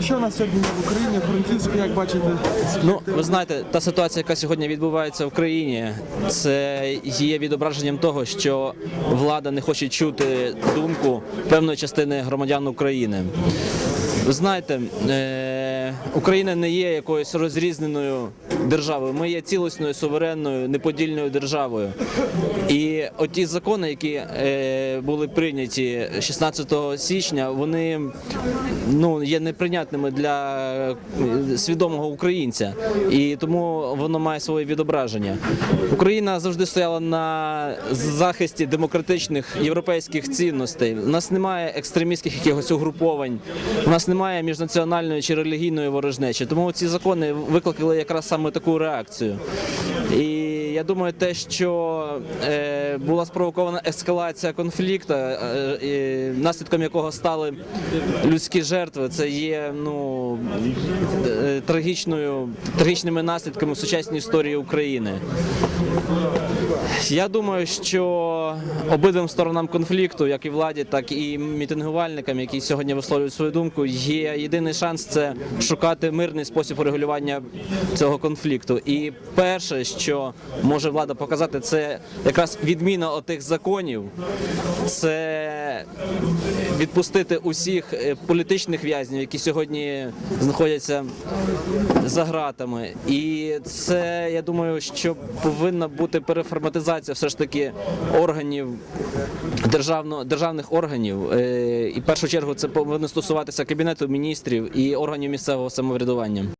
Що у нас сьогодні в Україні, Франківську, як бачите? Ну, ви знаєте, та ситуація, яка сьогодні відбувається в країні, це є відображенням того, що влада не хоче чути думку певної частини громадян України. Ви знаєте, е, Україна не є якоюсь розрізненою державою. Ми є цілісною, суверенною, неподільною державою. І оті закони, які е, були прийняті 16 січня, вони ну, є неприйнятними для е, свідомого українця. І тому воно має своє відображення. Україна завжди стояла на захисті демократичних європейських цінностей. У нас немає екстремістських якихось угруповань, у нас немає міжнаціональної чи релігійної ворожнечі. Тому ці закони викликали якраз саме таку реакцію. І я думаю, те, що е, була спровокована ескалація конфлікту, е, наслідком якого стали людські жертви, це є ну, е, трагічною, трагічними наслідками в сучасній історії України. Я думаю, що обидвим сторонам конфлікту, як і владі, так і мітингувальникам, які сьогодні висловлюють свою думку, є єдиний шанс це шукати мирний спосіб урегулювання цього конфлікту. І перше, що може влада показати, це якраз відміна отих законів, це відпустити усіх е, політичних в'язнів, які сьогодні знаходяться за ґратами. І це я думаю, що повинна бути переформатизація все ж таки органів державно, державних органів. Е, І в першу чергу це повинно стосуватися кабінету міністрів і органів місцевого самоврядування.